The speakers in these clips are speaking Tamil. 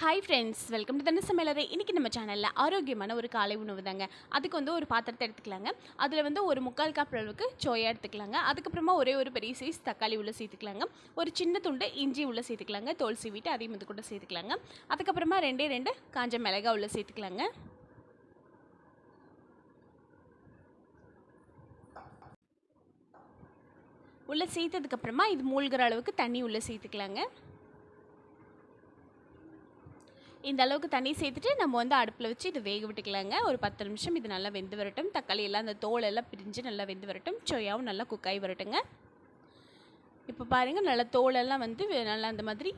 ஹாய் ஃப்ரெண்ட்ஸ் வெல்கம் டு தன சமையலறை இன்றைக்கி நம்ம சேனலில் ஆரோக்கியமான ஒரு காலை உணவு தாங்க அதுக்கு வந்து ஒரு பாத்திரத்தை எடுத்துக்கலாங்க. அதில் வந்து ஒரு முக்கால் கப் அளவுக்கு சோயா எடுத்துக்கலாங்க. அதுக்கப்புறமா ஒரே ஒரு பெரிய சைஸ் தக்காளி உள்ளே சேர்த்துக்கலாங்க. ஒரு சின்ன துண்டு இஞ்சி உள்ளே சேர்த்துக்கலாங்க. தோல் சீவிட்டு அதையும் இது கூட சேர்த்துக்கலாங்க. அதுக்கப்புறமா ரெண்டே ரெண்டு காஞ்ச மிளகா உள்ளே சேர்த்துக்கலாங்க. உள்ளே சேர்த்ததுக்கப்புறமா இது மூழ்கிற அளவுக்கு தண்ணி உள்ளே சேர்த்துக்கலாங்க. இந்த அளவுக்கு தண்ணி சேர்த்துட்டு நம்ம வந்து அடுப்பில் வச்சு இது வேக விட்டுக்கலாங்க. ஒரு பத்து நிமிஷம் இது நல்லா வெந்து வரட்டும். தக்காளி எல்லாம் அந்த தோல் எல்லாம் பிரிஞ்சு நல்லா வெந்து வரட்டும். சோயாவும் நல்லா குக்காகி வரட்டுங்க. இப்போ பாருங்கள் நல்லா தோலெல்லாம் வந்து வெ- நல்லா அந்த மாதிரி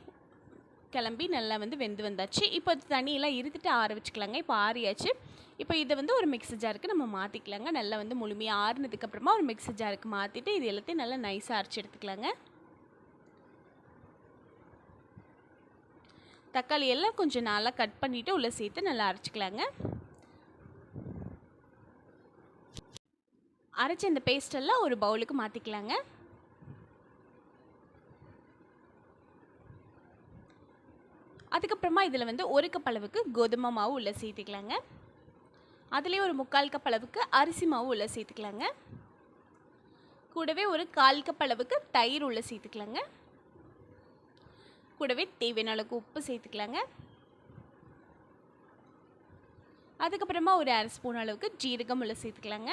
கிளம்பி நல்லா வந்து வெந்து வந்தாச்சு. இப்போ தண்ணியெல்லாம் இருத்துட்டு ஆற வச்சுக்கலாங்க. இப்போ ஆறியாச்சு. இப்போ இதை வந்து ஒரு மிக்ஸி ஜாருக்கு நம்ம மாற்றிக்கலாங்க நல்லா வந்து முழுமையாக ஆறுனதுக்கப்புறமா ஒரு மிக்ஸி ஜாருக்கு மாற்றிட்டு இது எல்லாத்தையும் நல்லா நைஸாக அரைச்சி எடுத்துக்கலாங்க. தக்காளி எல்லாம் கொஞ்சம் நல்லா கட் பண்ணிவிட்டு உள்ளே சேர்த்து நல்லா அரைச்சிக்கலாங்க. அரைச்ச இந்த பேஸ்டெல்லாம் ஒரு பவுலுக்கு மாற்றிக்கலாங்க அதுக்கப்புறமா இதில் வந்து ஒரு கப் அளவுக்கு கோதுமை மாவு உள்ளே சேர்த்துக்கலாங்க. அதுலேயே ஒரு முக்கால் கப் அளவுக்கு அரிசி மாவு உள்ளே சேர்த்துக்கலாங்க. கூடவே ஒரு கால் கப் அளவுக்கு தயிர் உள்ளே சேர்த்துக்கலாங்க. கூடவே தேவையான அளவுக்கு உப்பு சேர்த்துக்கலாங்க. அதுக்கப்புறமா ஒரு அரை ஸ்பூன் அளவுக்கு ஜீரகம் உள்ள சேர்த்துக்கலாங்க.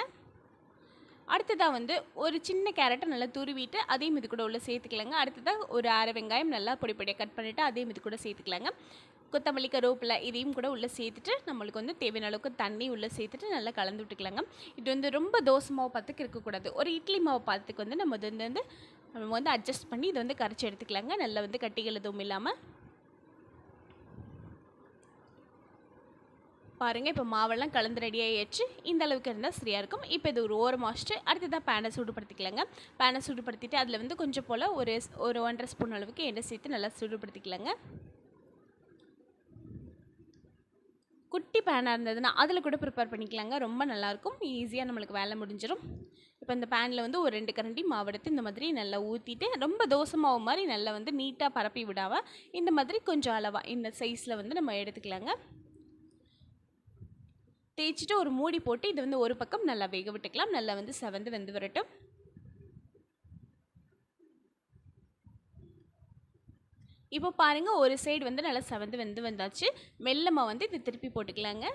அடுத்ததாக வந்து ஒரு சின்ன கேரட்டை நல்லா துருவிட்டு அதையும் இது கூட உள்ள சேர்த்துக்கலாங்க. அடுத்ததாக ஒரு அரை வெங்காயம் நல்லா பொடி பொடியாக கட் பண்ணிவிட்டு அதையும் இது கூட சேர்த்துக்கலாங்க. கொத்தமல்லி கருவேப்பிலை இதையும் கூட உள்ளே சேர்த்துட்டு நம்மளுக்கு வந்து தேவையான அளவுக்கு தண்ணி உள்ளே சேர்த்துட்டு நல்லா கலந்து விட்டுக்கலாங்க. இது வந்து ரொம்ப தோசை மாவு பார்த்துக்கு இருக்கக்கூடாது. ஒரு இட்லி மாவு பார்த்துக்கு வந்து நம்ம இது வந்து நம்ம வந்து அட்ஜஸ்ட் பண்ணி இதை வந்து கரைச்சி எடுத்துக்கலாங்க. நல்லா வந்து கட்டிகள் எதுவும் இல்லாமல் பாருங்கள் இப்போ மாவெல்லாம் கலந்து ரெடியாகிடுச்சு இந்த அளவுக்கு இருந்தால் சரியாக இருக்கும். இப்போ இது ஒரு ஓரம் வச்சுட்டு அடுத்ததாக பேனை சூடுபடுத்திக்கலாங்க. பேனை சூடுபடுத்திட்டு அதில் வந்து கொஞ்சம் போல் ஒரு ஒரு ஒன்றரை ஸ்பூன் அளவுக்கு எண்ணெய் சேர்த்து நல்லா சூடுபடுத்திக்கலாங்க. குட்டி பேனாக இருந்ததுன்னா அதில் கூட ப்ரிப்பேர் பண்ணிக்கலாங்க. ரொம்ப நல்லாயிருக்கும். ஈஸியாக நம்மளுக்கு வேலை முடிஞ்சிடும். இப்போ இந்த பேனில் வந்து ஒரு ரெண்டு கரண்டி மாவெடுத்து இந்த மாதிரி நல்லா ஊற்றிட்டு ரொம்ப தோசை மாவு மாதிரி நல்லா வந்து நீட்டாக பரப்பி விடாம இந்த மாதிரி கொஞ்சம் அளவாக இந்த சைஸில் வந்து நம்ம எடுத்துக்கலாங்க. தேய்ச்சிட்டு ஒரு மூடி போட்டு இது வந்து ஒரு பக்கம் நல்லா வேக விட்டுக்கலாம். நல்லா வந்து செவந்து வெந்து வரட்டும். இப்போ பாருங்கள் ஒரு சைடு வந்து நல்லா செவந்து வெந்து வந்தாச்சு. மெல்லமாக வந்து இது திருப்பி போட்டுக்கலாங்க.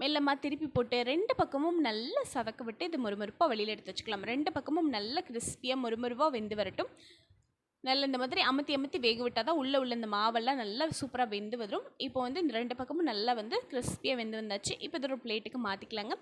மெல்லமாக திருப்பி போட்டு ரெண்டு பக்கமும் நல்லா சதக்க விட்டு இது மொறுமொறுப்பாக வெளியில் எடுத்து வச்சுக்கலாம். ரெண்டு பக்கமும் நல்லா கிறிஸ்பியாக மொறுமொறுவாக வெந்து வரட்டும். நல்ல இந்த மாதிரி அமுத்தி அமுத்தி வேக விட்டால் தான் உள்ளே உள்ள இந்த மாவெல்லாம் நல்லா சூப்பராக வெந்து வரும். இப்போ வந்து இந்த ரெண்டு பக்கமும் நல்லா வந்து கிறிஸ்பியாக வெந்து வந்தாச்சு. இப்போ இது ஒரு பிளேட்டுக்கு மாற்றிக்கலாங்க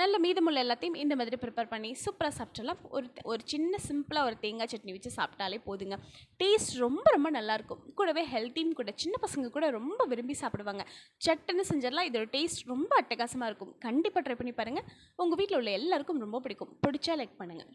நல்ல மீதமுள்ள எல்லாத்தையும் இந்த மாதிரி ப்ரிப்பேர் பண்ணி சூப்பராக சாப்பிட்டலாம் ஒரு ஒரு சின்ன சிம்பிளாக ஒரு தேங்காய் சட்னி வச்சு சாப்பிட்டாலே போதுங்க. டேஸ்ட் ரொம்ப ரொம்ப நல்லாயிருக்கும் கூடவே ஹெல்த்தியும் கூட சின்ன பசங்க கூட ரொம்ப விரும்பி சாப்பிடுவாங்க. சட்டுன்னு செஞ்சிடலாம். இதோட டேஸ்ட் ரொம்ப அட்டகாசமாக இருக்கும். கண்டிப்பாக ட்ரை பண்ணி பாருங்கள் உங்கள் வீட்டில் உள்ள எல்லாருக்கும் ரொம்ப பிடிக்கும். பிடிச்சா லைக் பண்ணுங்கள்